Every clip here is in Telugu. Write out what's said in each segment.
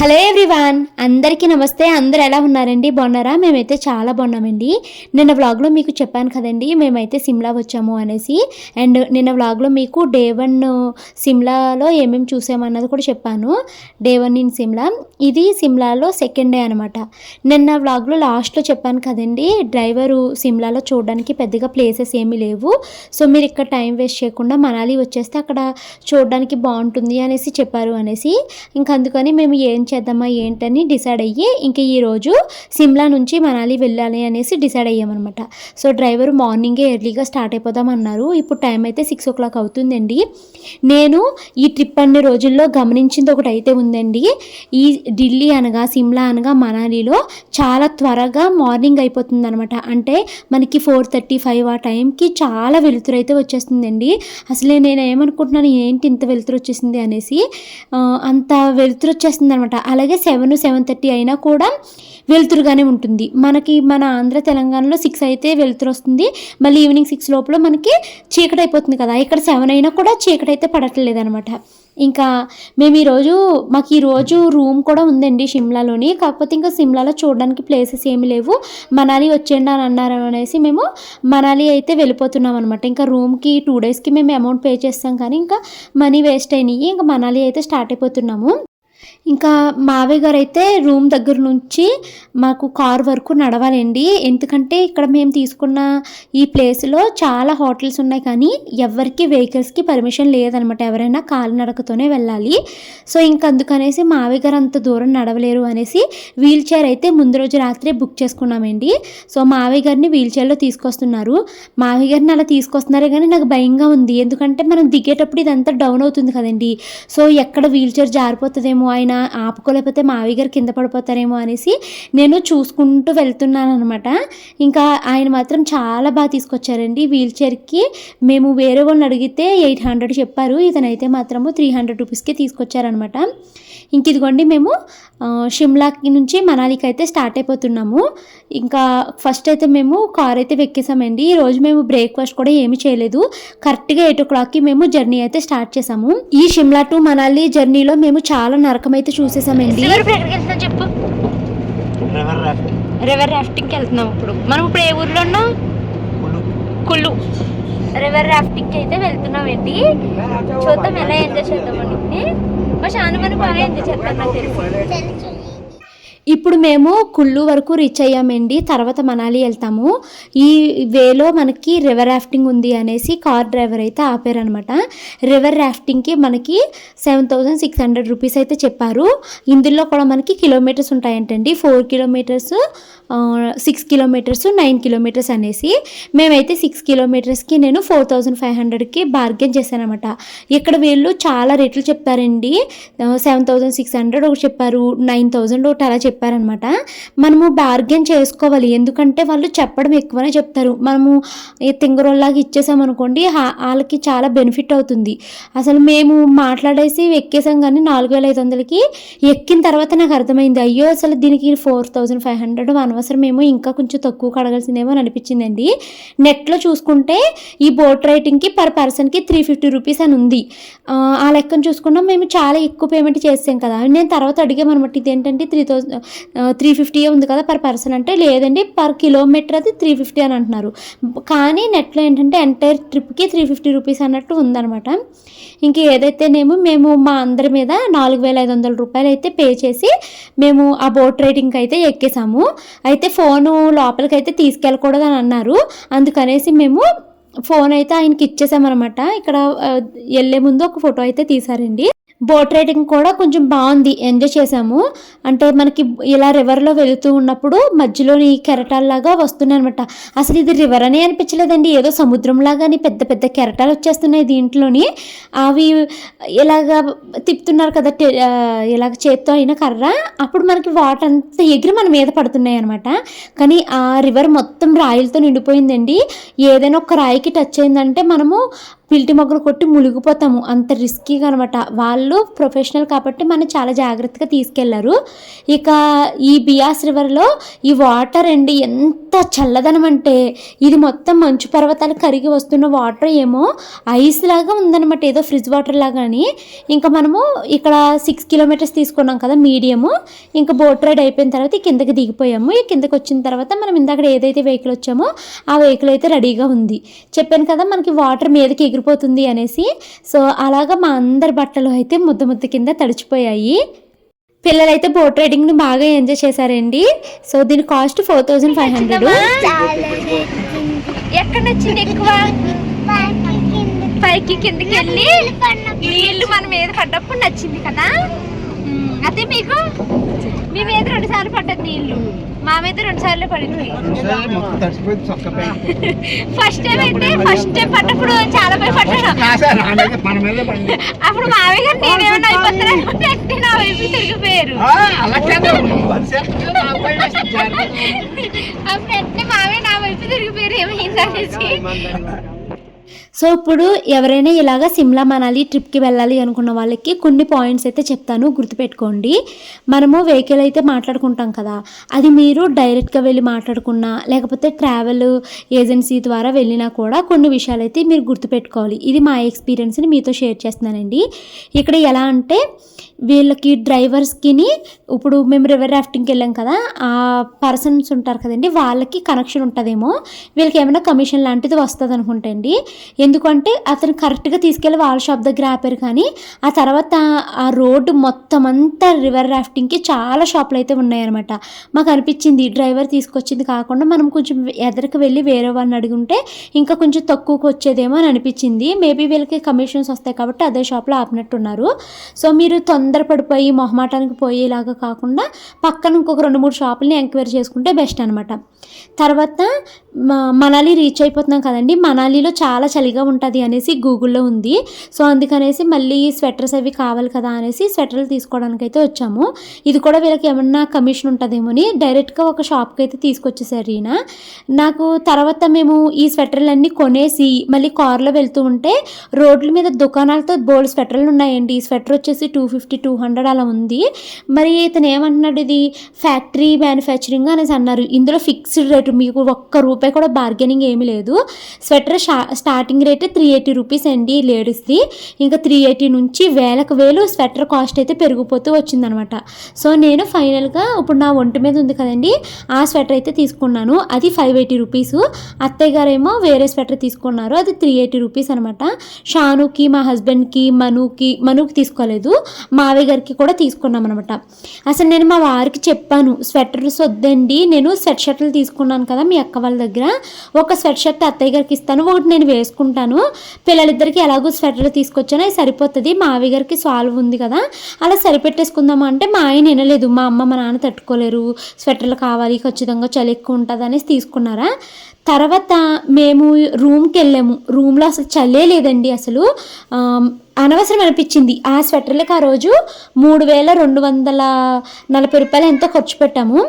హలో ఎవ్రీవాన్ అందరికీ నమస్తే. అందరు ఎలా ఉన్నారండి? బాగున్నారా? మేమైతే చాలా బాగున్నామండి. నిన్న వ్లాగ్లో మీకు చెప్పాను కదండి మేమైతే సిమ్లా వచ్చాము అనేసి. అండ్ నిన్న వ్లాగ్లో మీకు డే వన్ సిమ్లాలో ఏమేమి చూసామన్నది కూడా చెప్పాను. Day one in Shimla. ఇది సిమ్లాలో సెకండ్ డే అనమాట నిన్న వ్లాగ్లో లాస్ట్లో చెప్పాను కదండి డ్రైవరు సిమ్లాలో చూడడానికి పెద్దగా ప్లేసెస్ ఏమీ లేవు. సో మీరు ఇక్కడ టైం వేస్ట్ చేయకుండా మనాలి వచ్చేస్తే అక్కడ చూడడానికి బాగుంటుంది అనేసి చెప్పారు అనేసి. ఇంక అందుకని మేము ఏం చేద్దామా ఏంటని డిసైడ్ అయ్యి ఇంకా ఈరోజు సిమ్లా నుంచి మనాలి వెళ్ళాలి అనేసి డిసైడ్ అయ్యామన్నమాట. సో డ్రైవర్ మార్నింగే ఎర్లీగా స్టార్ట్ అయిపోదాం అన్నారు. ఇప్పుడు టైం అయితే సిక్స్ ఓ క్లాక్ అవుతుందండి. నేను ఈ ట్రిప్ అన్ని రోజుల్లో గమనించింది ఒకటి అయితే ఉందండి. ఈ ఢిల్లీ అనగా సిమ్లా అనగా మనాలిలో చాలా త్వరగా మార్నింగ్ అయిపోతుంది అనమాట అంటే మనకి ఫోర్ థర్టీ ఫైవ్ ఆ టైంకి చాలా వెలుతురు అయితే వచ్చేస్తుందండి. అసలే నేను ఏమనుకుంటున్నాను ఏంటి ఇంత వెలుతురు వచ్చేసింది అనేసి అంత వెలుతురు వచ్చేస్తుంది అనమాట అలాగే సెవెన్ సెవెన్ థర్టీ అయినా కూడా వెలుతురుగానే ఉంటుంది. మనకి మన ఆంధ్ర తెలంగాణలో సిక్స్ అయితే వెలుతురు వస్తుంది. మళ్ళీ ఈవినింగ్ సిక్స్ లోపల మనకి చీకటి అయిపోతుంది కదా. ఇక్కడ సెవెన్ అయినా కూడా చీకటి అయితే పడట్లేదు అనమాట ఇంకా మేము ఈరోజు మాకు ఈరోజు రూమ్ కూడా ఉందండి షిమ్లాలోని కాకపోతే ఇంకా సిమ్లాలో చూడడానికి ప్లేసెస్ ఏమి లేవు. మనాలి వచ్చేయండి అని అన్నారు అనేసి మేము మనాలి అయితే వెళ్ళిపోతున్నాం అనమాట. ఇంకా రూమ్కి టూ డేస్కి మేము అమౌంట్ పే చేస్తాం కానీ ఇంకా మనీ వేస్ట్ అయినాయి. ఇంకా మనాలి అయితే స్టార్ట్ అయిపోతున్నాము. ఇంకా మావయ్య గారు అయితే రూమ్ దగ్గర నుంచి మాకు కార్ వరకు నడవాలండి. ఎందుకంటే ఇక్కడ మేము తీసుకున్న ఈ ప్లేస్లో చాలా హోటల్స్ ఉన్నాయి కానీ ఎవరికి వెహికల్స్కి పర్మిషన్ లేదనమాట. ఎవరైనా కాలినడకతోనే వెళ్ళాలి. సో ఇంక అందుకనేసి మావయ్య గారు అంత దూరం నడవలేరు అనేసి వీల్ చైర్ అయితే ముందు రోజు రాత్రే బుక్ చేసుకున్నామండి. సో మావయ్య గారిని వీల్ చైర్లో తీసుకొస్తున్నారు. మావయ్య గారిని అలా తీసుకొస్తున్నారే కానీ నాకు భయంగా ఉంది. ఎందుకంటే మనం దిగేటప్పుడు ఇదంతా డౌన్ అవుతుంది కదండి. సో ఎక్కడ వీల్ చైర్ జారిపోతుందేమో ఆయన ఆపుకోలేకపోతే మావయ్య గారు కింద పడిపోతారేమో అనేసి నేను చూసుకుంటూ వెళ్తున్నాను అనమాట ఇంకా ఆయన మాత్రం చాలా బాగా తీసుకొచ్చారండి. వీల్ చైర్కి మేము వేరే వాళ్ళని అడిగితే ఎయిట్ హండ్రెడ్ చెప్పారు. ఇతనైతే మాత్రము త్రీ హండ్రెడ్ రూపీస్కే తీసుకొచ్చారనమాట ఇంక ఇదిగోండి మేము ఆ, షిమ్లాకి నుంచి మనాలికి అయితే స్టార్ట్ అయిపోతున్నాము. ఇంకా ఫస్ట్ అయితే మేము కార్ అయితే వెక్కేసామండి. ఈ రోజు మేము బ్రేక్ఫాస్ట్ కూడా ఏమీ చేయలేదు. కరెక్ట్గా ఎయిట్ ఓ క్లాక్కి మేము జర్నీ అయితే స్టార్ట్ చేసాము. ఈ షిమ్లా టు మనాలి జర్నీలో మేము చాలా నరకం అయితే చూసేసామండి. చెప్పు? రివర్ రాఫ్టింగ్ రివర్ రాఫ్టింగ్కి వెళ్తున్నాం ఇప్పుడు. మనం ఇప్పుడు ఏ ఊర్లో ఉన్నాం? కుళ్ళు. రివర్ రాఫ్టింగ్కి అయితే వెళ్తున్నామండి. చూద్దాం ఎలా ఎంజాయ్ చేద్దామని మా శానుమని బాగా ఎంజాయ్ చేస్తాం నాకు తెలిసి. ఇప్పుడు మేము కుళ్ళు వరకు రీచ్ అయ్యామండి. తర్వాత మనాలి వెళ్తాము. ఈ వేలో మనకి రివర్ రాఫ్టింగ్ ఉంది అనేసి కార్ డ్రైవర్ అయితే ఆపారనమాట రివర్ రాఫ్టింగ్కి మనకి seven thousand six hundred rupees అయితే చెప్పారు. ఇందులో కూడా మనకి kilometres ఉంటాయంటండి. Four kilometres six kilometres nine kilometres అనేసి. మేమైతే సిక్స్ కిలోమీటర్స్కి నేను ఫోర్ థౌజండ్ ఫైవ్ హండ్రెడ్కి బార్గెన్ చేశానమాట ఇక్కడ వీళ్ళు చాలా రేట్లు చెప్పారండి. సెవెన్ థౌజండ్ సిక్స్ హండ్రెడ్ ఒకటి చెప్పారు నైన్ థౌజండ్ ఒకటి అలా చెప్పారనమాట మనము బార్గెన్ చేసుకోవాలి. ఎందుకంటే వాళ్ళు చెప్పడం ఎక్కువనే చెప్తారు. మనము ఏ తింగరోల్లాగా ఇచ్చేసామనుకోండి వాళ్ళకి చాలా బెనిఫిట్ అవుతుంది. అసలు మేము మాట్లాడేసి ఎక్కేసాం కానీ నాలుగు వేల ఐదు వందలకి ఎక్కిన తర్వాత నాకు అర్థమైంది. అయ్యో అసలు దీనికి four thousand five hundred one అనవసరమేమో ఇంకా కొంచెం తక్కువ కడగాల్సిందేమో అని అనిపించిందండి. నెట్లో చూసుకుంటే ఈ బోట్ రైటింగ్కి పర్ పర్సన్కి త్రీ ఫిఫ్టీ రూపీస్ అని ఉంది. ఆ, లెక్కను చూసుకున్నాం మేము చాలా ఎక్కువ పేమెంట్ చేసాం కదా. నేను తర్వాత అడిగామన్నమాట ఇదేంటంటే త్రీ థౌసండ్ త్రీ ఫిఫ్టీ ఉంది కదా పర్ పర్సన్? అంటే లేదండి పర్ కిలోమీటర్ అది త్రీ ఫిఫ్టీ అని అంటున్నారు. కానీ నెట్లో ఏంటంటే ఎంటైర్ ట్రిప్కి త్రీ ఫిఫ్టీ రూపీస్ అన్నట్టు ఉందనమాట ఇంక ఏదైతేనేమో మేము మా అందరి మీద నాలుగు వేల ఐదు వందల రూపాయలు అయితే పే చేసి మేము ఆ బోట్ రైడింగ్కి అయితే ఎక్కేసాము. అయితే ఫోను లోపలికి అయితే తీసుకెళ్ళకూడదు అని అన్నారు. అందుకనేసి మేము ఫోన్ అయితే ఆయనకి ఇచ్చేసామన్నమాట. ఇక్కడ వెళ్ళే ముందు ఒక ఫోటో అయితే తీసారండి బోట్ రైడింగ్ కూడా కొంచెం బాగుంది. ఎంజాయ్ చేసాము అంటే మనకి ఇలా రివర్లో వెళుతూ ఉన్నప్పుడు మధ్యలోని కెరటాల్లాగా వస్తున్నాయి అనమాట అసలు ఇది రివర్ అనే అనిపించలేదండి. ఏదో సముద్రంలాగాని పెద్ద పెద్ద కెరటాలు వచ్చేస్తున్నాయి దీంట్లోని. అవి ఇలాగా తిప్పుతున్నారు కదా టె- ఇలాగ చేత్తో అయిన కర్ర. అప్పుడు మనకి వాటర్ అంతా ఎగిరి మన మీద పడుతున్నాయి అనమాట కానీ ఆ రివర్ మొత్తం రాయిలతో నిండిపోయిందండి. ఏదైనా ఒక రాయికి టచ్ అయిందంటే మనము పిల్టి మొగ్గలు కొట్టి మునిగిపోతాము. అంత రిస్కీగా అనమాట వాళ్ళు ప్రొఫెషనల్ కాబట్టి మనం చాలా జాగ్రత్తగా తీసుకెళ్ళారు. ఇక ఈ బియాస్ రివర్లో ఈ వాటర్ అండి ఎంత చల్లదనం అంటే ఇది మొత్తం మంచు పర్వతాలు కరిగి వస్తున్న వాటర్ ఏమో ఐస్ లాగా ఉందన్నమాట. ఏదో ఫ్రిడ్జ్ వాటర్ లాగా అని. ఇంకా మనము ఇక్కడ సిక్స్ కిలోమీటర్స్ తీసుకున్నాం కదా మీడియము ఇంకా బోట్ రైడ్ అయిపోయిన తర్వాత కిందకి దిగిపోయాము. ఈ కిందకి వచ్చిన తర్వాత మనం ఇందాక ఏదైతే వెహికల్ వచ్చామో ఆ వెహికల్ అయితే రెడీగా ఉంది. చెప్పాను కదా మనకి వాటర్ మీదకి ఎగిరిపోతుంది అనేసి. సో అలాగా మా అందరి బట్టలు అయితే ముద్ద ముద్ద కింద తడిచిపోయాయి. పిల్లలైతే బోట్ రైడింగ్ని బాగా ఎంజాయ్ చేశారండి. సో దీని cost four thousand five hundred. ఎక్కడ నచ్చింది ఎక్కువ? పైకి కిందకి వెళ్ళి నీళ్ళు మన మీద పడ్డప్పుడు నచ్చింది కదా? అదే మీకు? మీ మీద రెండు సార్లు పడ్డది నీళ్ళు మా మీద రెండు సార్లు పడింది. ఫస్ట్ టైం అయితే ఫస్ట్ టైం పడ్డప్పుడు చాలా భయపడ్డాను అప్పుడు మావయ్య గారు నేనేమన్నా అయిపోతాను అనుకుంటే నా వైపు తిరిగిపోయారు. అప్పుడు వెంటనే మావయ్య నా వైపు తిరిగిపోయారు ఏమైంది అనేసి సో ఇప్పుడు ఎవరైనా ఇలాగ సిమ్లా మనాలి ట్రిప్కి వెళ్ళాలి అనుకున్న వాళ్ళకి కొన్ని పాయింట్స్ అయితే చెప్తాను గుర్తుపెట్టుకోండి. మనము వెహికల్ అయితే మాట్లాడుకుంటాం కదా అది మీరు డైరెక్ట్గా వెళ్ళి మాట్లాడుకున్నా లేకపోతే ట్రావెల్ ఏజెన్సీ ద్వారా వెళ్ళినా కూడా కొన్ని విషయాలు అయితే మీరు గుర్తుపెట్టుకోవాలి. ఇది మా ఎక్స్పీరియన్స్ని మీతో షేర్ చేస్తున్నానండి. ఇక్కడ ఎలా అంటే వీళ్ళకి డ్రైవర్స్కిని ఇప్పుడు మేము రివర్ రాఫ్టింగ్కి వెళ్ళాం కదా ఆ పర్సన్స్ ఉంటారు కదండి వాళ్ళకి కనెక్షన్ ఉంటుందేమో వీళ్ళకి ఏమైనా కమిషన్ లాంటిది వస్తుంది అనుకుంటండి ఎందుకంటే అతను కరెక్ట్గా తీసుకెళ్ళి వాళ్ళ షాప్ దగ్గర ఆపారు కానీ ఆ తర్వాత ఆ రోడ్డు మొత్తం అంతా రివర్ రాఫ్టింగ్కి చాలా షాపులు అయితే ఉన్నాయన్నమాట. మాకు అనిపించింది డ్రైవర్ తీసుకొచ్చింది కాకుండా మనం కొంచెం ఎదరికి వెళ్ళి వేరే వాళ్ళని అడుగుంటే ఇంకా కొంచెం తక్కువకి వచ్చేదేమో అని అనిపించింది. మేబీ వీళ్ళకి కమిషన్స్ వస్తాయి కాబట్టి అదే షాప్లో ఆపినట్టున్నారు. సో మీరు తొందర తొందరపడిపోయి మొహమాటానికి పోయేలాగా కాకుండా పక్కన ఇంకొక రెండు మూడు షాపుల్ని ఎంక్వైరీ చేసుకుంటే బెస్ట్ అనమాట తర్వాత మ- మనాలి రీచ్ అయిపోతున్నాం కదండి. మనాలిలో చాలా చలిగా ఉంటుంది అనేసి గూగుల్లో ఉంది. సో అందుకనేసి మళ్ళీ స్వెటర్స్ అవి కావాలి కదా అనేసి స్వెటర్లు తీసుకోవడానికి అయితే వచ్చాము. ఇది కూడా వీళ్ళకి ఏమన్నా కమిషన్ ఉంటుందేమో అని డైరెక్ట్గా ఒక షాప్కి అయితే తీసుకొచ్చేసారు ఈయన. నాకు తర్వాత మేము ఈ స్వెటర్లన్నీ కొనేసి మళ్ళీ కార్లో వెళ్తూ ఉంటే రోడ్ల మీద దుకాణాలతో బోల్డ్ స్వెటర్లు ఉన్నాయండి. ఈ స్వెటర్ వచ్చేసి టూ ఫిఫ్టీ టూ హండ్రెడ్ అలా ఉంది. మరి ఇతను ఏమంటున్నాడు ఇది? ఫ్యాక్టరీ మ్యానుఫ్యాక్చరింగ్ అనేసి అన్నారు. ఇందులో ఫిక్స్డ్ రేటు మీకు ఒక్క రూపాయి కూడా బార్గెనింగ్ ఏమీ లేదు. Sweater shop starting rate three eighty rupees అండి లేడీస్ది. ఇంకా త్రీ ఎయిటీ నుంచి వేలకు వేలు స్వెటర్ కాస్ట్ అయితే పెరిగిపోతూ వచ్చిందనమాట. సో నేను ఫైనల్గా ఇప్పుడు నా ఒంటి మీద ఉంది కదండి ఆ స్వెటర్ అయితే తీసుకున్నాను. అది ఫైవ్ ఎయిటీ రూపీస్ అత్తయ్య గారేమో వేరే స్వెటర్ తీసుకున్నారు. అది త్రీ ఎయిటీ రూపీస్ అనమాట. షానుకి మా హస్బెండ్కి మనుకి మనుకి తీసుకోలేదు. మా మావయ్య గారికి కూడా తీసుకున్నాం అనమాట అసలు నేను మా వారికి చెప్పాను స్వెటర్స్ వద్దండి నేను స్వెట్ షర్ట్లు తీసుకున్నాను కదా మీ అక్క వాళ్ళ దగ్గర ఒక స్వెట్ షర్ట్ అత్తయ్య గారికి ఇస్తాను ఒకటి నేను వేసుకుంటాను. పిల్లలిద్దరికి ఎలాగో స్వెటర్ తీసుకొచ్చాను అది సరిపోతుంది మావయ్య గారికి సాల్వ్ ఉంది కదా అలా సరిపెట్టేసుకుందామా? అంటే మా ఆయన వినలేదు మా అమ్మ మా నాన్న తట్టుకోలేరు స్వెటర్లు కావాలి ఖచ్చితంగా చలి ఎక్కువ ఉంటుంది అనేసి తీసుకున్నారా? తర్వాత మేము రూమ్కి వెళ్ళాము రూమ్లో అసలు చల్లే లేదండి అసలు. అనవసరం అనిపించింది. ఆ స్వెటర్లకు ఆ రోజు మూడు వేల రెండు వందల నలభై రూపాయలు ఎంతో ఖర్చు పెట్టాము.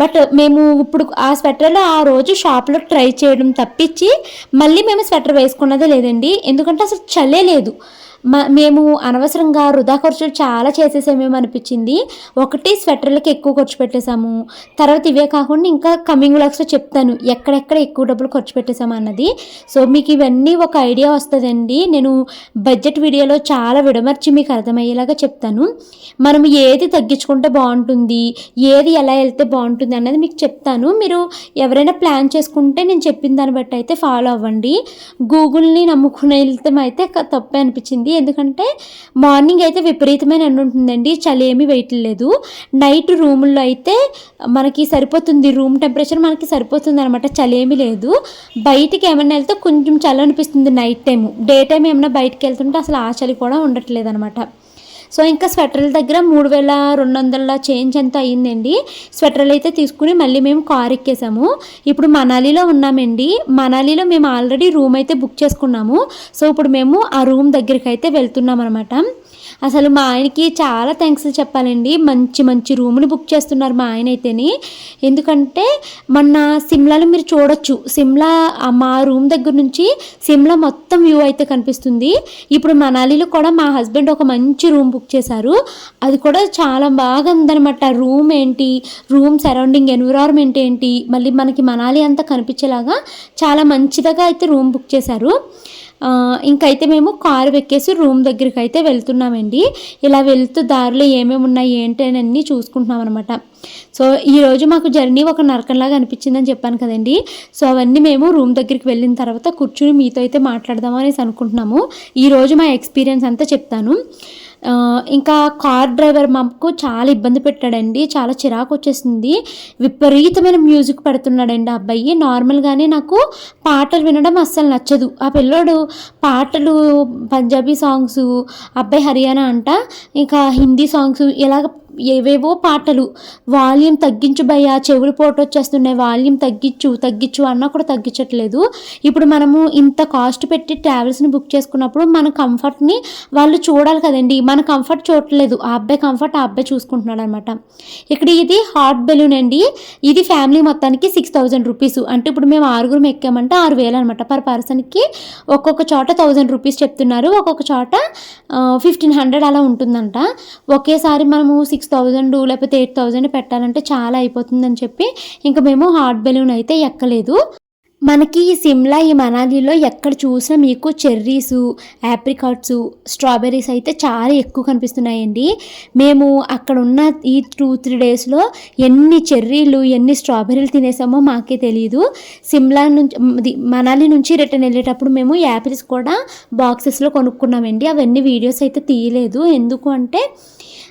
బట్ మేము ఇప్పుడు ఆ స్వెటర్లో ఆ రోజు షాప్లో ట్రై చేయడం తప్పించి మళ్ళీ మేము స్వెటర్ వేసుకున్నదే లేదండి. ఎందుకంటే అసలు చల్లే లేదు. మేము అనవసరంగా వృధా ఖర్చులు చాలా చేసేసామేమో అనిపించింది. ఒకటి స్వెటర్లకి ఎక్కువ ఖర్చు పెట్టేశాము. తర్వాత ఇవే కాకుండా ఇంకా కమింగ్ వ్లాగ్స్లో చెప్తాను ఎక్కడెక్కడ ఎక్కువ డబ్బులు ఖర్చు పెట్టేశాము అన్నది. సో మీకు ఇవన్నీ ఒక ఐడియా వస్తుందండి. నేను బడ్జెట్ వీడియోలో చాలా విడమర్చి మీకు అర్థమయ్యేలాగా చెప్తాను. మనం ఏది తగ్గించుకుంటే బాగుంటుంది ఏది ఎలా వెళ్తే బాగుంటుంది అన్నది మీకు చెప్తాను. మీరు ఎవరైనా ప్లాన్ చేసుకుంటే నేను చెప్పిన దాన్ని బట్టి అయితే ఫాలో అవ్వండి. గూగుల్ని నమ్ముకుని వెళ్తాం అయితే తప్పే అనిపించింది. ఎందుకంటే మార్నింగ్ అయితే విపరీతమైన ఎండ ఉంటుందండి. చలి ఏమీ వేయట్లేదు. నైట్ రూముల్లో అయితే మనకి సరిపోతుంది. రూమ్ టెంపరేచర్ మనకి సరిపోతుంది అనమాట చలి ఏమీ లేదు. బయటికి ఏమైనా వెళ్తే కొంచెం చలి అనిపిస్తుంది నైట్ టైం డే టైం ఏమైనా బయటికి వెళ్తుంటే అసలు ఆ చలి కూడా ఉండట్లేదు అనమాట సో ఇంకా స్వెటర్ల దగ్గర మూడు వేల రెండు వందల చేంజ్ ఎంత అయ్యిందండి స్వెటర్లు అయితే తీసుకుని మళ్ళీ మేము కార్ ఎక్కేసాము. ఇప్పుడు మనాలిలో ఉన్నామండి. మనాలిలో మేము ఆల్రెడీ రూమ్ అయితే బుక్ చేసుకున్నాము. సో ఇప్పుడు మేము ఆ రూమ్ దగ్గరికి అయితే వెళ్తున్నాం అనమాట అసలు మా ఆయనకి చాలా థ్యాంక్స్ చెప్పాలండి. మంచి మంచి రూములు బుక్ చేస్తున్నారు మా ఆయన అయితేని. ఎందుకంటే మొన్న సిమ్లాలో మీరు చూడొచ్చు. సిమ్లా మా రూమ్ దగ్గర నుంచి సిమ్లా మొత్తం వ్యూ అయితే కనిపిస్తుంది. ఇప్పుడు మనాలిలో కూడా మా హస్బెండ్ ఒక మంచి రూమ్ బుక్ చేశారు. అది కూడా చాలా బాగా ఉందన్నమాట. రూమ్ ఏంటి? రూమ్ సరౌండింగ్ ఎన్విరాన్మెంట్ ఏంటి? మళ్ళీ మనకి మనాలి అంతా కనిపించేలాగా చాలా మంచిదిగా అయితే రూమ్ బుక్ చేశారు. ఇంకైతే మేము కారు ఎక్కేసి రూమ్ దగ్గరికి అయితే వెళ్తున్నామండి. ఇలా వెళ్తూ దారిలో ఏమేమి ఉన్నాయి ఏంటి అని అన్నీ చూసుకుంటున్నాం అనమాట సో ఈరోజు మాకు జర్నీ ఒక నరకంలాగా అనిపించిందని చెప్పాను కదండి. సో అవన్నీ మేము రూమ్ దగ్గరికి వెళ్ళిన తర్వాత కూర్చుని మీతో అయితే మాట్లాడదాం అనేసి అనుకుంటున్నాము ఈరోజు మా ఎక్స్పీరియన్స్ అంతా చెప్తాను. ఇంకా కార్ డ్రైవర్ మాకు చాలా ఇబ్బంది పెట్టాడండి చాలా చిరాకు వచ్చేసింది. విపరీతమైన మ్యూజిక్ పెడుతున్నాడండి ఆ అబ్బాయి. నార్మల్గానే నాకు పాటలు వినడం అస్సలు నచ్చదు. ఆ పిల్లోడు పాటలు పంజాబీ సాంగ్స్ అబ్బాయి హర్యానా అంట ఇంకా హిందీ సాంగ్స్ ఇలాగ ఏవేవో పాటలు వాల్యూమ్ తగ్గించు భయ్యా చెవులు పోటు వచ్చేస్తున్నాయి వాల్యూమ్ తగ్గించు తగ్గించు అన్నా కూడా తగ్గించట్లేదు. ఇప్పుడు మనము ఇంత కాస్ట్ పెట్టి ట్రావెల్స్ని బుక్ చేసుకున్నప్పుడు మన కంఫర్ట్ని వాళ్ళు చూడాలి కదండి. మన కంఫర్ట్ చూడట్లేదు. ఆ అబ్బాయి కంఫర్ట్ ఆ అబ్బాయి చూసుకుంటున్నాడు అనమాట ఇక్కడ ఇది హాట్ బెలూన్ అండి. ఇది ఫ్యామిలీ మొత్తానికి సిక్స్ థౌజండ్ రూపీస్. అంటే ఇప్పుడు మేము ఆరుగురం ఎక్కామంటే ఆరు వేలు అనమాట. పర్ పర్సన్కి ఒక్కొక్క చోట థౌజండ్ రూపీస్ చెప్తున్నారు. ఒక్కొక్క చోట ఫిఫ్టీన్ హండ్రెడ్ అలా ఉంటుందంట. ఒకేసారి మనము సిక్స్ థౌజండ్ లేకపోతే ఎయిట్ థౌజండ్ పెట్టాలంటే చాలా అయిపోతుందని చెప్పి ఇంకా మేము హాట్ బెలూన్ అయితే ఎక్కలేదు. మనకి ఈ సిమ్లా ఈ మనాలిలో ఎక్కడ చూసినా మీకు చెర్రీస్ యాప్రికాట్స్ స్ట్రాబెర్రీస్ అయితే చాలా ఎక్కువ కనిపిస్తున్నాయండి. మేము అక్కడ ఉన్న ఈ టూ త్రీ డేస్లో ఎన్ని చెర్రీలు ఎన్ని స్ట్రాబెర్రీలు తినేసామో మాకే తెలియదు సిమ్లా నుంచి మనాలి నుంచి రిటర్న్ వెళ్ళేటప్పుడు మేము యాపిల్స్ కూడా బాక్సెస్లో కొనుక్కున్నామండి. అవన్నీ వీడియోస్ అయితే తీయలేదు. ఎందుకు అంటే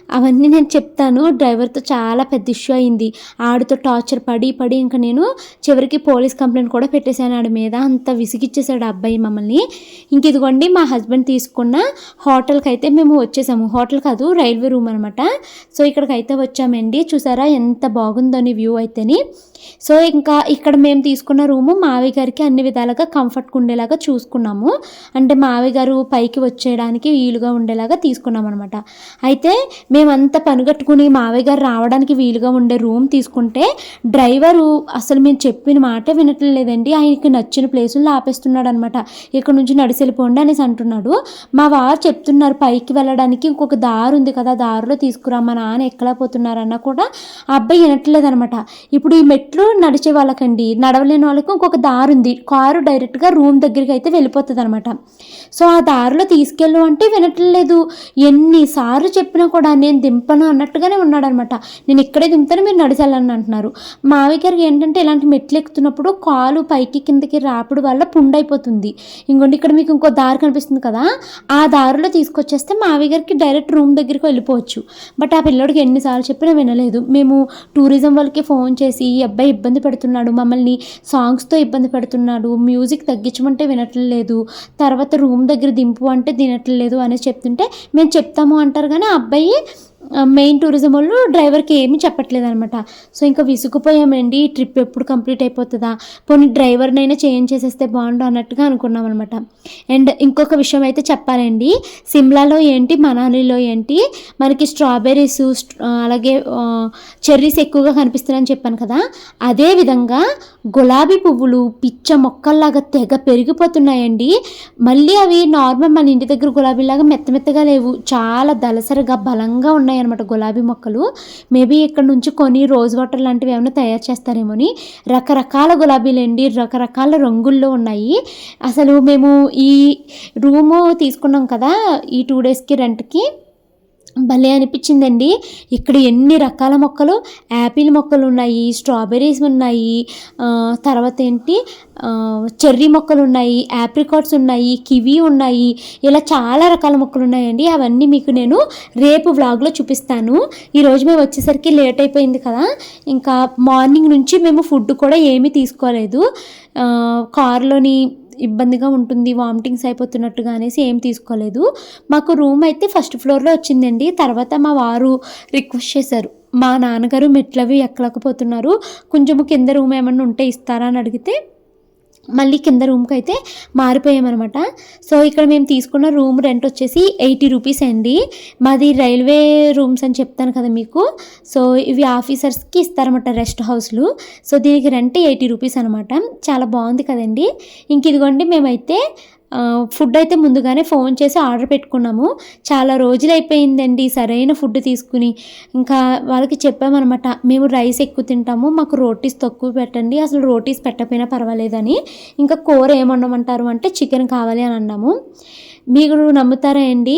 అవన్నీ నేను చెప్తాను. డ్రైవర్తో చాలా పెద్ద ఇష్యూ అయింది. ఆడితో టార్చర్ పడి పడి ఇంకా నేను చివరికి పోలీస్ కంప్లైంట్ కూడా పెట్టేశాను. ఆడి మీద అంత విసిగిచ్చేసాడు ఆ అబ్బాయి మమ్మల్ని. ఇంక ఇదిగోండి మా హస్బెండ్ తీసుకున్న హోటల్కి అయితే మేము వచ్చేసాము. హోటల్ కాదు రైల్వే రూమ్ అనమాట సో ఇక్కడికి అయితే వచ్చామండి. చూసారా ఎంత బాగుందని వ్యూ అయితేని. సో ఇంకా ఇక్కడ మేము తీసుకున్న రూము మావి గారికి అన్ని విధాలుగా కంఫర్ట్గా ఉండేలాగా చూసుకున్నాము. అంటే మావి గారు పైకి వచ్చేయడానికి వీలుగా ఉండేలాగా తీసుకున్నాం అనమాట అయితే మేమంతా పనిగట్టుకుని మావయ్య గారు రావడానికి వీలుగా ఉండే రూమ్ తీసుకుంటే డ్రైవరు అసలు మేము చెప్పిన మాట వినట్లేదండి. ఆయనకి నచ్చిన ప్లేసుల్లో ఆపేస్తున్నాడు అనమాట ఇక్కడ నుంచి నడిచి వెళ్ళిపోండి అనేసి అంటున్నాడు. మా వారు చెప్తున్నారు పైకి వెళ్ళడానికి ఇంకొక దారు ఉంది కదా దారిలో తీసుకురా మా నాన్న ఎక్కలేకపోతున్నారన్నా కూడా ఆ అబ్బాయి వినట్లేదు అనమాట ఇప్పుడు ఈ మెట్లు నడిచే వాళ్ళకండి. నడవలేని వాళ్ళకి ఇంకొక దారి ఉంది కారు డైరెక్ట్గా రూమ్ దగ్గరికి అయితే వెళ్ళిపోతుంది అనమాట సో ఆ దారిలో తీసుకెళ్ళు అంటే వినట్లేదు. ఎన్నిసార్లు చెప్పినా కూడా నేను దింపను అన్నట్టుగానే ఉన్నాడనమాట. నేను ఇక్కడే దింపుతాను మీరు నడిచాలని అంటున్నారు. మావయ్య గారికి ఏంటంటే ఇలాంటి మెట్లు ఎక్కుతున్నప్పుడు కాలు పైకి కిందకి రాపుడు వల్ల పుండైపోతుంది. అయిపోతుంది ఇంకోండి ఇక్కడ మీకు ఇంకో దారి కనిపిస్తుంది కదా? ఆ దారిలో తీసుకొచ్చేస్తే మావయ్య గారికి డైరెక్ట్ రూమ్ దగ్గరికి వెళ్ళిపోవచ్చు. బట్ ఆ పిల్లోడికి ఎన్నిసార్లు చెప్పినా వినలేదు. మేము టూరిజం వాళ్ళకి ఫోన్ చేసి అబ్బాయి ఇబ్బంది పెడుతున్నాడు మమ్మల్ని సాంగ్స్తో ఇబ్బంది పెడుతున్నాడు మ్యూజిక్ తగ్గించమంటే వినట్లేదు తర్వాత రూమ్ దగ్గర దింపు అంటే తినట్లేదు అనేసి చెప్తుంటే మేము చెప్తాము అంటారు కానీ ఆ అబ్బాయి మెయిన్ టూరిజం వాళ్ళు డ్రైవర్కి ఏమీ చెప్పట్లేదు అనమాట సో ఇంకా విసుగుపోయామండి ఈ ట్రిప్ ఎప్పుడు కంప్లీట్ అయిపోతుందా? పోనీ డ్రైవర్నైనా చేంజ్ చేసేస్తే బాగుండు అన్నట్టుగా అనుకున్నాం అనమాట అండ్ ఇంకొక విషయం అయితే చెప్పాలండి. సిమ్లాలో ఏంటి మనాలిలో ఏంటి? మనకి స్ట్రాబెర్రీస్ అలాగే చెర్రీస్ ఎక్కువగా కనిపిస్తున్నాయని చెప్పాను కదా? అదే విధంగా గులాబీ పువ్వులు పిచ్చ మొక్కల్లాగా తెగ పెరిగిపోతున్నాయండి. మళ్ళీ అవి నార్మల్ మన ఇంటి దగ్గర గులాబీలాగా మెత్త మెత్తగా లేవు. చాలా దలసరిగా బలంగా ఉన్నాయి. ఉన్నాయన్నమాట గులాబీ మొక్కలు. మేబీ ఇక్కడ నుంచి కొన్ని రోజ్ వాటర్ లాంటివి ఏమైనా తయారు చేస్తారేమోని. రకరకాల గులాబీలండి రకరకాల రంగుల్లో ఉన్నాయి. అసలు మేము ఈ రూము తీసుకున్నాం కదా ఈ టూ డేస్కి రెంట్కి. భలే అనిపించిందండి. ఇక్కడ ఎన్ని రకాల మొక్కలు? యాపిల్ మొక్కలు ఉన్నాయి స్ట్రాబెర్రీస్ ఉన్నాయి తర్వాత ఏంటి? చెర్రీ మొక్కలు ఉన్నాయి యాప్రికాట్స్ ఉన్నాయి కివి ఉన్నాయి. ఇలా చాలా రకాల మొక్కలు ఉన్నాయండి అవన్నీ మీకు నేను రేపు వ్లాగ్లో చూపిస్తాను. ఈరోజు మేము వచ్చేసరికి లేట్ అయిపోయింది కదా. ఇంకా మార్నింగ్ నుంచి మేము ఫుడ్ కూడా ఏమీ తీసుకోలేదు. కారులోని ఇబ్బందిగా ఉంటుంది వామిటింగ్స్ అయిపోతున్నట్టుగా అనేసి ఏం తీసుకోలేదు. మాకు రూమ్ అయితే ఫస్ట్ ఫ్లోర్లో వచ్చిందండి. తర్వాత మా వారు రిక్వెస్ట్ చేశారు. మా నాన్నగారు మెట్లవి ఎక్కలేకపోతున్నారు. కొంచెము కింద రూమ్ ఏమన్నా ఉంటే ఇస్తారా అని అడిగితే మళ్ళీ కింద రూమ్కి అయితే మారిపోయామన్నమాట. సో ఇక్కడ మేము తీసుకున్న రూమ్ రెంట్ వచ్చేసి ఎయిటీ రూపీస్ అండి. మాది రైల్వే రూమ్స్ అని చెప్తాను కదా మీకు. సో ఇవి ఆఫీసర్స్కి ఇస్తారన్నమాట రెస్ట్ హౌస్లు. సో దీనికి రెంట్ ఎయిటీ రూపీస్ అనమాట చాలా బాగుంది కదండి. ఇంక ఇదిగోండి మేమైతే ఫుడ్ అయితే ముందుగానే ఫోన్ చేసి ఆర్డర్ పెట్టుకున్నాము. చాలా రోజులు అయిపోయిందండి సరైన ఫుడ్ తీసుకుని. ఇంకా వాళ్ళకి చెప్పామన్నమాట మేము రైస్ ఎక్కువ తింటాము మాకు రోటీస్ తక్కువ పెట్టండి అసలు రోటీస్ పెట్టకపోయినా పర్వాలేదని. ఇంకా కూర ఏమన్నమంటారు అంటే చికెన్ కావాలి అని అన్నాము. మీరు నమ్ముతారా అండి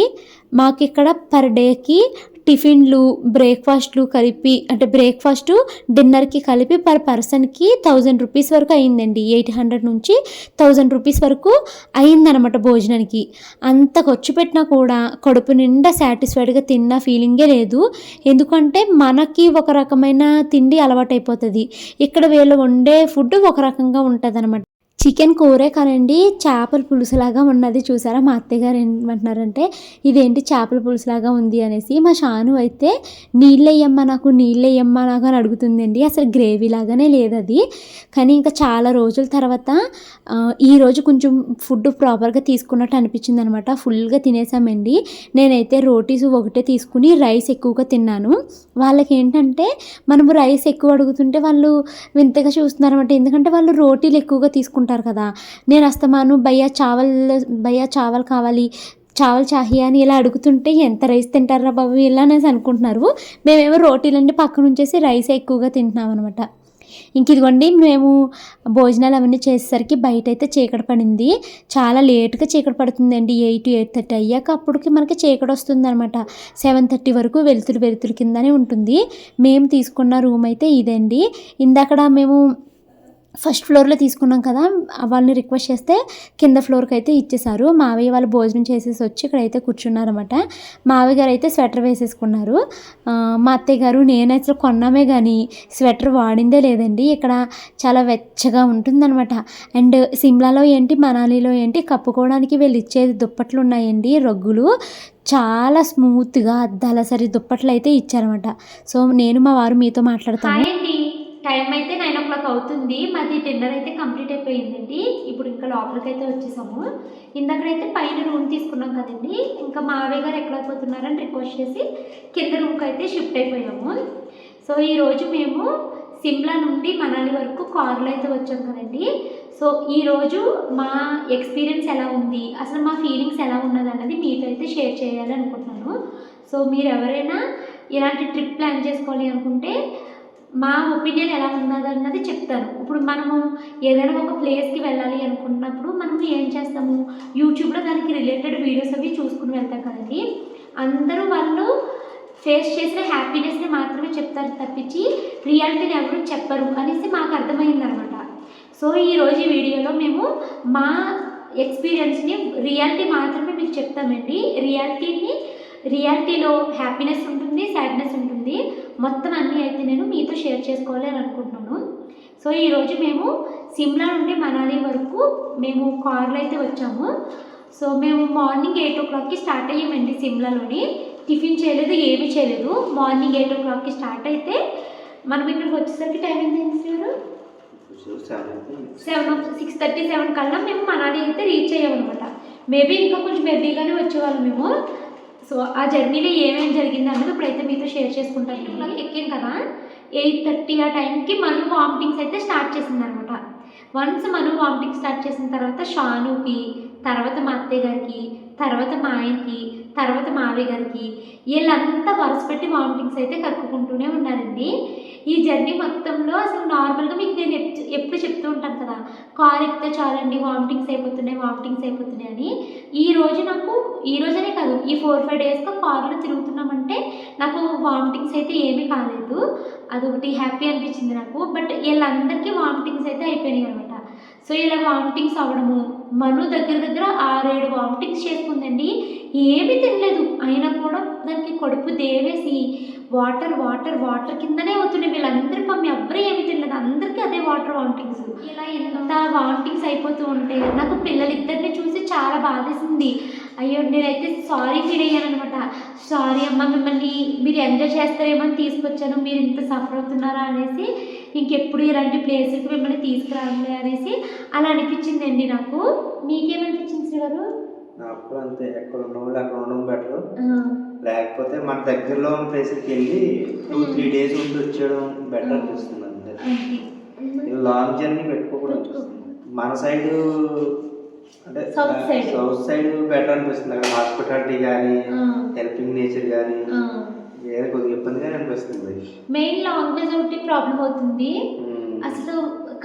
మాకు ఇక్కడ పర్ డేకి టిఫిన్లు బ్రేక్ఫాస్ట్లు కలిపి అంటే బ్రేక్ఫాస్ట్ డిన్నర్కి కలిపి పర్ పర్సన్కి థౌజండ్ రూపీస్ వరకు అయిందండి. ఎయిట్ హండ్రెడ్ నుంచి థౌజండ్ రూపీస్ వరకు అయిందనమాట భోజనానికి. అంత ఖర్చు పెట్టినా కూడా కడుపు నిండా సాటిస్ఫైడ్గా తిన్న ఫీలింగే లేదు. ఎందుకంటే మనకి ఒక రకమైన తిండి అలవాటైపోతుంది. ఇక్కడ వీళ్ళు వండే ఫుడ్ ఒక రకంగా ఉంటుంది చికెన్ కూరే కానండి చేపల పులుసులాగా ఉన్నది చూసారా? మా అత్తయ్య గారు ఏమంటున్నారంటే ఇదేంటి చేపల పులుసులాగా ఉంది? అనేసి మా షాను అయితే నీళ్ళయ్యమ్మ నాకు నీళ్ళయ్యమ్మ నాకు అని అడుగుతుందండి. అసలు గ్రేవీ లాగానే లేదు అది కానీ ఇంకా చాలా రోజుల తర్వాత ఈరోజు ఈ రోజు కొంచెం ఫుడ్ ప్రాపర్గా తీసుకున్నట్టు అనిపించింది అనమాట ఫుల్గా తినేసామండి. నేనైతే రోటీస్ ఒకటే తీసుకుని రైస్ ఎక్కువగా తిన్నాను. వాళ్ళకి ఏంటంటే మనము రైస్ ఎక్కువ అడుగుతుంటే వాళ్ళు వింతగా చూస్తున్నారు అనమాట ఎందుకంటే వాళ్ళు రోటీలు ఎక్కువగా తీసుకుంటారు. కదా. నేను అస్తమాను భయ్యా చావల్ భయ్యా చావల్ కావాలి చావల్ చాహియా అని ఇలా అడుగుతుంటే ఎంత రైస్ తింటారా బాబు ఇలా అనేసి అనుకుంటున్నారు. మేమేమో రోటీలండి పక్కన ఉంచేసి రైస్ ఎక్కువగా తింటున్నాం అనమాట ఇంక ఇదిగోండి మేము భోజనాలు అవన్నీ చేసేసరికి బయట అయితే చీకటి పడింది. చాలా లేట్గా చీకటి పడుతుందండి. ఎయిట్ ఎయిట్ థర్టీ అయ్యాక అప్పటికి మనకి చీకటి వస్తుంది అనమాట సెవెన్ థర్టీ వరకు వెలుతురు వెలుతురు కిందనే ఉంటుంది. మేము తీసుకున్న రూమ్ అయితే ఇదండి. ఇందాకడ మేము ఫస్ట్ ఫ్లోర్లో తీసుకున్నాం కదా వాళ్ళని రిక్వెస్ట్ చేస్తే కింద ఫ్లోర్కి అయితే ఇచ్చేసారు. మావయ్య వాళ్ళు భోజనం చేసేసి వచ్చి ఇక్కడైతే కూర్చున్నారన్నమాట. మావయ్య గారు అయితే స్వెటర్ వేసేసుకున్నారు. మా అత్తయ్య గారు నేను అసలు కొన్నామే కానీ స్వెటర్ వాడిందే లేదండి. ఇక్కడ చాలా వెచ్చగా ఉంటుందన్నమాట. అండ్ సిమ్లాలో ఏంటి మనాలిలో ఏంటి కప్పుకోవడానికి వీళ్ళు ఇచ్చేది దుప్పట్లు ఉన్నాయండి రగ్గులు. చాలా స్మూత్గా దళసరి దుప్పట్లు అయితే ఇచ్చారన్నమాట. సో నేను మా వారు మీతో మాట్లాడతాను. టైం అయితే నైన్ ఓ క్లాక్ అవుతుంది. మాది డిన్నర్ అయితే కంప్లీట్ అయిపోయిందండి. ఇప్పుడు ఇంకా లోపలికి అయితే వచ్చేసాము. ఇందాకడైతే పైన రూమ్ తీసుకున్నాం కదండి. ఇంకా మావయ్య గారు ఎక్కడ పోతున్నారని రిక్వెస్ట్ చేసి కింద రూమ్కి అయితే షిఫ్ట్ అయిపోయాము. సో ఈరోజు మేము సిమ్లా నుండి మనాలి వరకు కార్లో అయితే వచ్చాం కదండి. సో ఈరోజు మా ఎక్స్పీరియన్స్ ఎలా ఉంది? అసలు మా ఫీలింగ్స్ ఎలా ఉన్నది అన్నది మీతో అయితే షేర్ చేయాలి అనుకుంటున్నాను సో మీరు ఎవరైనా ఇలాంటి ట్రిప్ ప్లాన్ చేసుకోవాలి అనుకుంటే మా ఒపీనియన్ ఎలా ఉన్నది అన్నది చెప్తాను ఇప్పుడు మనము ఏదైనా ఒక ప్లేస్కి వెళ్ళాలి అనుకున్నప్పుడు మనం ఏం చేస్తాము? యూట్యూబ్లో దానికి రిలేటెడ్ వీడియోస్ అవి చూసుకుని వెళ్తాం కదండి. అందరూ వాళ్ళు ఫేస్ చేసిన హ్యాపీనెస్ని మాత్రమే చెప్తారు తప్పించి రియాలిటీని ఎవరు చెప్పరు అనేసి మాకు అర్థమైందనమాట. సో ఈరోజు ఈ వీడియోలో మేము మా ఎక్స్పీరియన్స్ని రియాలిటీ మాత్రమే మీకు చెప్తామండి. రియాలిటీని రియాలిటీలో హ్యాపీనెస్ ఉంటుంది సాడ్నెస్ ఉంటుంది. మొత్తం అన్నీ అయితే నేను మీతో షేర్ చేసుకోవాలి అని అనుకుంటున్నాను. సో ఈరోజు మేము సిమ్లా నుండి మనాలి వరకు మేము కార్లో అయితే వచ్చాము. సో మేము మార్నింగ్ ఎయిట్ ఓ క్లాక్కి స్టార్ట్ అయ్యామండి సిమ్లాలోని. టిఫిన్ చేయలేదు ఏమీ చేయలేదు. మార్నింగ్ ఎయిట్ ఓ క్లాక్కి స్టార్ట్ అయితే మనం ఇక్కడికి వచ్చేసరికి టైం ఎంత గారు సెవెన్ సిక్స్ థర్టీ సెవెన్ కల్లా మేము మనాలి అయితే రీచ్ అయ్యామన్నమాట. మేబీ ఇంకా కొంచెం ఎర్లీగానే వచ్చేవాళ్ళం మేము. సో ఆ జర్నీలో ఏమేమి జరిగింది అన్నది ఇప్పుడైతే మీతో షేర్ చేసుకుంటాను. ఇట్లా ఎక్కాం కదా? ఎయిట్ థర్టీ ఆ టైంకి మనం వామిటింగ్స్ అయితే స్టార్ట్ చేసిందనమాట. వన్స్ మనం వామిటింగ్ స్టార్ట్ చేసిన తర్వాత షానుకి తర్వాత మా అత్తయ్య గారికి తర్వాత మా ఆయనకి తర్వాత మావయ్య గారికి వీళ్ళంతా వరుస పెట్టి వామిటింగ్స్ అయితే కక్కుకుంటూనే ఉన్నారండి. ఈ జర్నీ మొత్తంలో అసలు నార్మల్గా మీకు నేను ఎప్పుడు చెప్తూ ఉంటాను కదా కార్ ఎక్కితే చాలండి వామిటింగ్స్ అయిపోతున్నాయి వామిటింగ్స్ అయిపోతున్నాయి అని. ఈ రోజు నాకు ఈ రోజనే కాదు ఈ ఫోర్ ఫైవ్ డేస్గా కార్లో తిరుగుతున్నామంటే నాకు వామిటింగ్స్ అయితే ఏమీ కాలేదు. అదొకటి హ్యాపీ అనిపించింది నాకు. బట్ వీళ్ళందరికీ వామిటింగ్స్ అయితే అయిపోయినాయి అనమాట సో ఇలా వామిటింగ్స్ అవ్వడము మను దగ్గర దగ్గర ఆరేడు వామిటింగ్స్ చేసుకుందండి. ఏమీ తినలేదు. అయినా కూడా దానికి కడుపు దేవేసి వాటర్ వాటర్ వాటర్ కిందనే అవుతున్నాయి వీళ్ళందరి పాపం ఎవరు ఏమి తినలేదు. అందరికీ అదే వాటర్ వామిటింగ్స్. ఇలా ఎంత వామిటింగ్స్ అయిపోతూ ఉంటే నాకు పిల్లలిద్దరిని చూసి చాలా బాధేసింది. అయ్యో నేనైతే సారీ ఫీల్ అయ్యాను అనమాట సారీ అమ్మ మిమ్మల్ని మీరు ఎంజాయ్ చేస్తారేమో అని తీసుకొచ్చాను. మీరు ఇంత సఫర్ అవుతున్నారా అనేసి ఇంకెప్పుడు ఇలాంటి ప్లేస్కి మిమ్మల్ని తీసుకురావాలి అనేసి అలా అనిపించిందండి నాకు. మీకేమనిపించింది శ్రీ గారు? నాకు అంతే ఎక్కడ ఉన్న వాళ్ళు అక్కడ ఉండడం బెటర్ లేకపోతే మన దగ్గరలో ఉన్న ప్లేస్కి వెళ్ళి టూ త్రీ డేస్ ఉండి వచ్చేయడం బెటర్ అనిపిస్తుంది అంతే. లాంగ్ జర్నీ పెట్టుకోకూడదు మన సైడ్ అంటే. సౌత్ సైడ్ బెటర్ అనిపిస్తుంది. అక్కడ హాస్పిటాలిటీ కానీ. హెల్పింగ్ నేచర్ కానీ వేరే కొద్దిగా ఇబ్బందిగా అనిపిస్తుంది మెయిన్ లాంగ్వేజ్ ఒకటి ప్రాబ్లం అవుతుంది. అసలు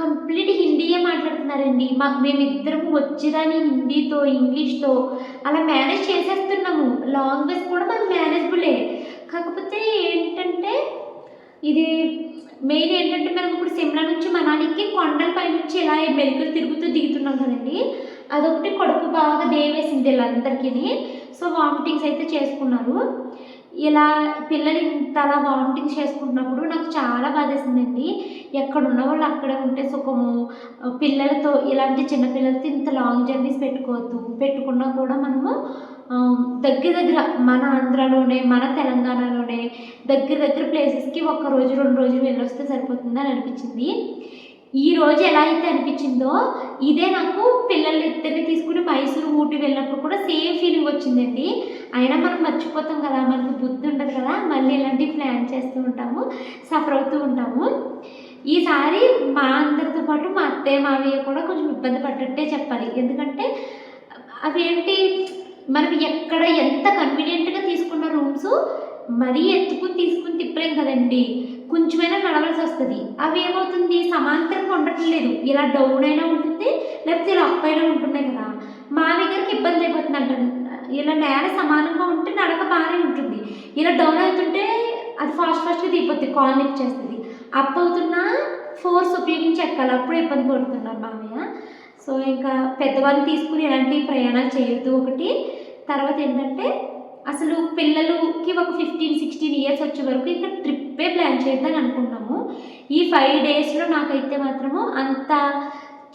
కంప్లీట్ హిందీయే మాట్లాడుతున్నారండి. మా మేమిద్దరం వచ్చిరాని హిందీతో ఇంగ్లీష్తో అలా మేనేజ్ చేసేస్తున్నాము. లాంగ్వేజ్ కూడా మాకు మేనేజబులే కాకపోతే ఏంటంటే ఇది మెయిన్ ఏంటంటే మనం ఇప్పుడు సిమ్లా నుంచి మనాలికి కొండల పై నుంచి ఇలా మెరుకులు తిరుగుతూ దిగుతున్నాం కదండి. అదొకటి కడుపు బాగా దేవేసింది వీళ్ళందరికీ సో వామిటింగ్స్ అయితే చేసుకున్నారు. ఇలా పిల్లలు ఇంత అలా చేసుకుంటున్నప్పుడు నాకు చాలా బాధేసిందండి. ఎక్కడ ఉన్న వాళ్ళు అక్కడే ఉంటే సుఖము. పిల్లలతో ఇలాంటి చిన్న పిల్లలతో ఇంత లాంగ్ జర్నీస్ పెట్టుకోవద్దు. పెట్టుకున్నా కూడా మనము దగ్గర దగ్గర మన ఆంధ్రాలోనే మన తెలంగాణలోనే దగ్గర దగ్గర ప్లేసెస్కి ఒక రోజు రెండు రోజులు వెళ్ళొస్తే సరిపోతుందని అనిపించింది. ఈ రోజు ఎలా అయితే అనిపించిందో ఇదే నాకు పిల్లల్ని ఇద్దరిని తీసుకుని మైసూరు ఊటీ వెళ్ళినప్పుడు కూడా సేమ్ ఫీలింగ్ వచ్చిందండి. అయినా మనం మర్చిపోతాం కదా మనకు బుద్ధి ఉండదు కదా మళ్ళీ ఇలాంటివి ప్లాన్ చేస్తూ ఉంటాము సఫర్ అవుతూ ఉంటాము. ఈసారి మా అందరితో పాటు మా అత్తయ్య మావయ్య కూడా కొంచెం ఇబ్బంది పడ్డట్టే చెప్పాలి. ఎందుకంటే అవేంటి మనం ఎక్కడ ఎంత కన్వీనియంట్గా తీసుకున్న రూమ్స్ మరీ ఎత్తుకుని తీసుకుని తిప్పలేం కదండి. కొంచెమైనా నడవలసి వస్తుంది. అవి ఏమవుతుంది? సమాంతరంగా ఉండట్లేదు ఇలా డౌన్ అయినా ఉంటుంది లేకపోతే ఇలా అప్ అయినా ఉంటున్నాయి కదా. మా దగ్గరికి ఇబ్బంది అయిపోతుంది అంటాను. ఇలా నేల సమానంగా ఉంటే నడక బాగానే ఉంటుంది. ఇలా డౌన్ అవుతుంటే అది ఫాస్ట్ ఫాస్ట్గా తీపోద్ది కాల్ చేస్తుంది. అప్ అవుతున్నా ఫోర్స్ ఉపయోగించి ఎక్కాలి. అప్పుడు ఇబ్బంది పడుతున్నారు మామయ్య సో ఇంకా పెద్దవాళ్ళు తీసుకుని ఎలాంటి ప్రయాణాలు చేయొద్దు ఒకటి. తర్వాత ఏంటంటే అసలు పిల్లలకి ఒక ఫిఫ్టీన్ సిక్స్టీన్ ఇయర్స్ వచ్చే వరకు ఇంకా ట్రిప్పే ప్లాన్ చేద్దాం అనుకున్నాము ఈ ఫైవ్ డేస్లో నాకైతే మాత్రము అంత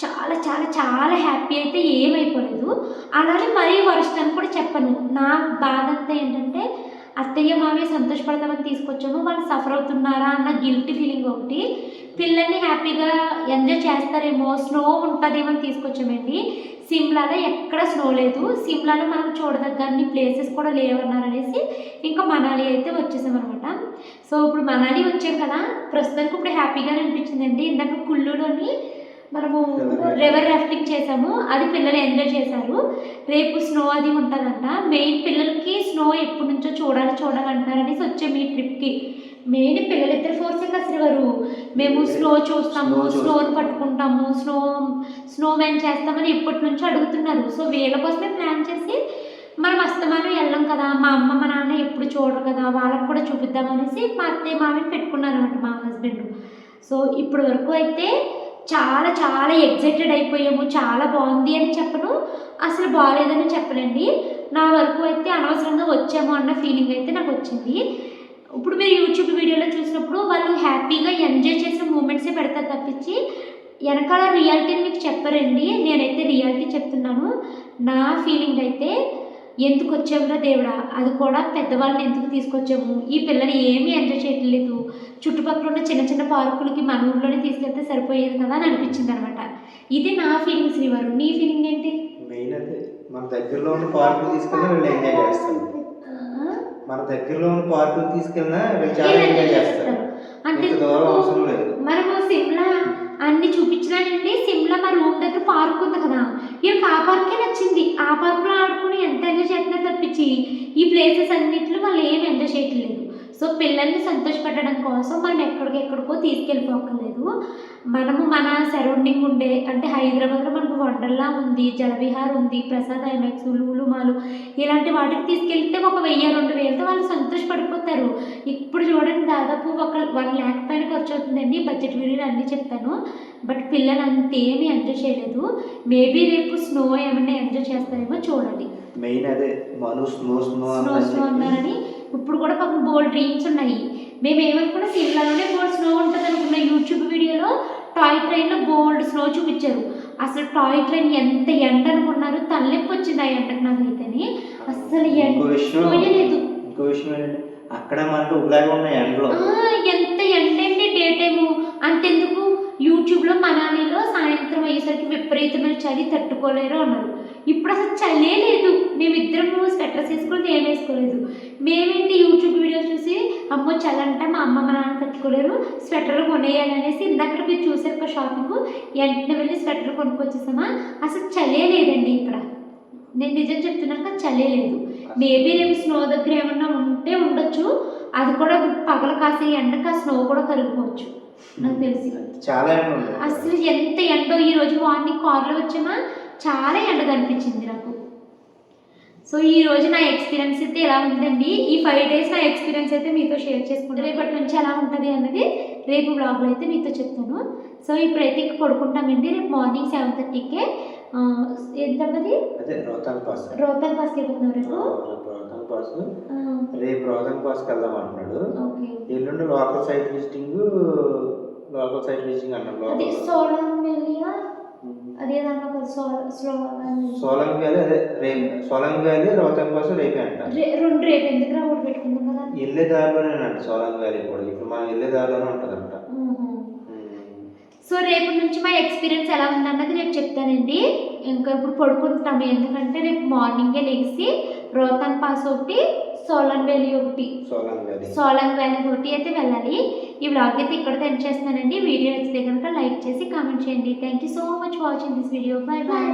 చాలా చాలా చాలా హ్యాపీ అయితే ఏమైపోలేదు. అలానే మరీ వరస్ట్ అని కూడా చెప్పను. నా బాధ అంతా ఏంటంటే అత్తయ్య మామయ్య సంతోషపడతామని తీసుకొచ్చాము వాళ్ళు సఫర్ అవుతున్నారా అన్న గిల్టీ ఫీలింగ్ ఒకటి. పిల్లల్ని హ్యాపీగా ఎంజాయ్ చేస్తారేమో స్నో ఉంటుందేమో అని తీసుకొచ్చామండి. సిమ్లాలో ఎక్కడ స్నో లేదు. సిమ్లాలో మనం చూడదగ్గ అన్ని ప్లేసెస్ కూడా లేవన్నారనేసి ఇంకా మనాలి అయితే వచ్చేసామన్నమాట. సో ఇప్పుడు మనాలి వచ్చాం కదా. ప్రస్తుతానికి ఇప్పుడు హ్యాపీగానే అనిపించిందండి. ఇందాక కుళ్ళులోని మనము రివర్ రాఫ్టింగ్ చేసాము అది పిల్లలు ఎంజాయ్ చేశారు. రేపు స్నో అది ఉంటుందంట మెయిన్ పిల్లలకి స్నో ఎప్పటి నుంచో చూడాలి చూడాలంటున్నారనేసి వచ్చాము ఈ ట్రిప్కి మెయిన్ పిల్లలిద్దరు ఫోర్సింగ్ అసలు వారు మేము స్నో చూస్తాము. స్నోని పట్టుకుంటాము స్నో స్నో మ్యాన్ చేస్తామని ఎప్పటి నుంచో అడుగుతున్నారు. సో వీళ్ళ కోసమే ప్లాన్ చేసి మనం అస్తమానం వెళ్ళాం కదా. మా అమ్మ మా నాన్న ఎప్పుడు చూడరు కదా. వాళ్ళకి కూడా చూపిద్దామనేసి మా అత్తయ్య మామని పెట్టుకున్నారు అనమాట మా హస్బెండ్ సో ఇప్పటి వరకు అయితే చాలా చాలా ఎగ్జైటెడ్ అయిపోయాము. చాలా బాగుంది అని చెప్పను. అసలు బాగాలేదని చెప్పనండి. నా వరకు అయితే అనవసరంగా వచ్చాము అన్న ఫీలింగ్ అయితే నాకు వచ్చింది. ఇప్పుడు మీరు యూట్యూబ్ వీడియోలో చూసినప్పుడు వాళ్ళు హ్యాపీగా ఎంజాయ్ చేసిన మూమెంట్సే పెడతారు తప్పించి వెనకాల రియాలిటీని మీకు చెప్పరండి. నేనైతే రియాలిటీ చెప్తున్నాను. నా ఫీలింగ్ అయితే ఎందుకు వచ్చామురా దేవుడా? అది కూడా పెద్దవాళ్ళని ఎందుకు తీసుకొచ్చాము? ఈ పిల్లని ఏమీ ఎంజాయ్ చేయట్లేదు. చుట్టుపక్కల ఉన్న చిన్న చిన్న పార్కులకి మన ఊర్లోనే తీసుకెళ్తే సరిపోయేది కదా అని అనిపించింది అనమాట ఇది నా ఫీలింగ్ శ్రీవారు నీ ఫీలింగ్ ఏంటి? మెయిన్ అదే మన దగ్గరలో ఉన్న పార్కు తీసుకెళ్ళినా వీళ్ళు ఎంజాయ్ చేస్తారు. మన దగ్గరలో ఉన్న పార్కు తీసుకెళ్ళినా వీళ్ళు చాలా ఎంజాయ్ చేస్తారు. అంటే దూరం అవసరం లేదు. మనము సిమ్లా అన్ని చూపించినానండి. సిమ్లా మా రూమ్ దగ్గర పార్క్ ఉంది కదా. వీళ్ళకి ఆ పార్కే నచ్చింది. ఆ పార్క్లో ఆడుకుని ఎంత ఎంజాయ్ చేస్తున్నారు తప్పించి ఈ ప్లేసెస్ అన్నిట్లో వాళ్ళు ఏం ఎంజాయ్ సో పిల్లల్ని సంతోషపెట్టడం కోసం మనం ఎక్కడికెక్కడికో తీసుకెళ్ళిపోక్కర్లేదు మనము మన సరౌండింగ్ ఉండే అంటే హైదరాబాద్లో మనకు వండర్లా ఉంది జలవిహార్ ఉంది ప్రసాద్ ఐమాక్స్ లూలు మాలు ఇలాంటి వాటికి తీసుకెళ్తే ఒక వెయ్యి రెండు వేలతో వాళ్ళు సంతోషపడిపోతారు. ఇప్పుడు చూడండి దాదాపు ఒక వన్ ల్యాక్ పైన ఖర్చు అవుతుందండి బడ్జెట్ వీడియోలు అన్నీ చెప్తాను. బట్ పిల్లలు అంతేమీ ఎంజాయ్ చేయలేదు. మేబీ రేపు స్నో ఏమన్నా ఎంజాయ్ చేస్తారేమో చూడాలి మెయిన్ అదే మను స్నో స్నో స్నో స్నో అన్నారని ఇప్పుడు కూడా పాపం బోల్డ్ ట్రైన్స్ ఉన్నాయి. మేము ఏమనుకున్నా సిరిలలోనే బోల్డ్ స్నో ఉంటుంది అనుకున్న యూట్యూబ్ వీడియోలో టాయ్ ట్రైన్లో బోల్డ్ స్నో చూపించారు. అసలు టాయ్ ట్రైన్ ఎంత ఎండ అనుకున్నారు? తల్లెప్పు వచ్చింది ఆ ఎండకు నాకైతేనే. అసలు ఎండలేదు అక్కడ మనకు ఎంత ఎండ అండి డే టైము. అంతెందుకు? యూట్యూబ్లో మనాలిలో సాయంత్రం అయ్యేసరికి విపరీతమైన చలి తట్టుకోలేరు అన్నారు. ఇప్పుడు అసలు చలే లేదు. మేమిద్దరం స్వెటర్స్ వేసుకోలేదు ఏం వేసుకోలేదు. మేమేంటి యూట్యూబ్ వీడియో చూసి అమ్మో చలి అంటే మా అమ్మ మా నాన్న తట్టుకోలేరు స్వెటర్లు కొనేయాలి అనేసి ఇందాక మీరు చూసారు ఒక షాపింగ్ వెంటనే వెళ్ళి స్వెటర్ కొనుక్కొచ్చేసామా? అసలు చలే లేదండి ఇక్కడ. నేను నిజం చెప్తున్నాక చలే లేదు. మేబీ రేపు స్నో దగ్గర ఏమన్నా ఉంటే ఉండొచ్చు. అది కూడా పగల కాసే ఎండకు ఆ స్నో కూడా కరిగిపోవచ్చు. నాకు తెలిసి. చాలా అసలు ఎంత ఎండో ఈ రోజు మార్నింగ్ కార్లో వచ్చామా? చాలా ఎండ కనిపించింది నాకు. సో ఈ రోజు నా ఎక్స్పీరియన్స్ అయితే ఎలా ఉందండి? ఈ ఫైవ్ డేస్ నా ఎక్స్పీరియన్స్ అయితే మీతో షేర్ చేసుకుంటాను రేపటి నుంచి ఎలా ఉంటుంది అన్నది రేపు బ్లాగ్లో అయితే మీతో చెప్తాను. సో ఇప్పుడైతే ఇంక పడుకుంటామండి. రేపు మార్నింగ్ సెవెన్ థర్టీకే ఎంతమంది అదే రోహతాంగ్ పాస్. బస్కి వెళ్తున్నాం రేపు? రోహతాంగ్ పాస్. రేపు పాస్కి వెళ్దాం అంటున్నాడు. ఓకే. ఎల్లుండి local sight visiting local sight visiting అన్నాడు అది లోకల్. సోలం వెళ్ళిగా అదే దాంట్లో స్లో సోలంగ్ వ్యాలీ అదే రేపు సోలంగ్ వ్యాలీ రోహతాంగ్ పాస్ రేపే అంట. రెండు రేపు ఎందుకు రా ఒకటి పెట్టుకుందాం కదా? వెళ్ళే దారిలోనేనంట సోలంగ్ వ్యాలీ కూడా. ఇప్పుడు మనం వెళ్ళే దారిలోనే ఉంటుందంట. సో రేపటి నుంచి మా ఎక్స్పీరియన్స్ ఎలా ఉందన్నది రేపు చెప్తానండి. ఇంకా ఇప్పుడు పడుకుంటాము ఎందుకంటే రేపు మార్నింగే లేచి రోహతాన్ పాస్ ఒకటి సోలన్ వ్యాలీ ఒకటి. సోలంగ్ వ్యాలీ ఒకటి అయితే వెళ్ళాలి. ఈ వ్లాగ్ అయితే ఇక్కడ ఎండ్ చేస్తానండి వీడియో నచ్చితే కనుక లైక్ చేసి కామెంట్ చేయండి. Thank you so much watching this video bye bye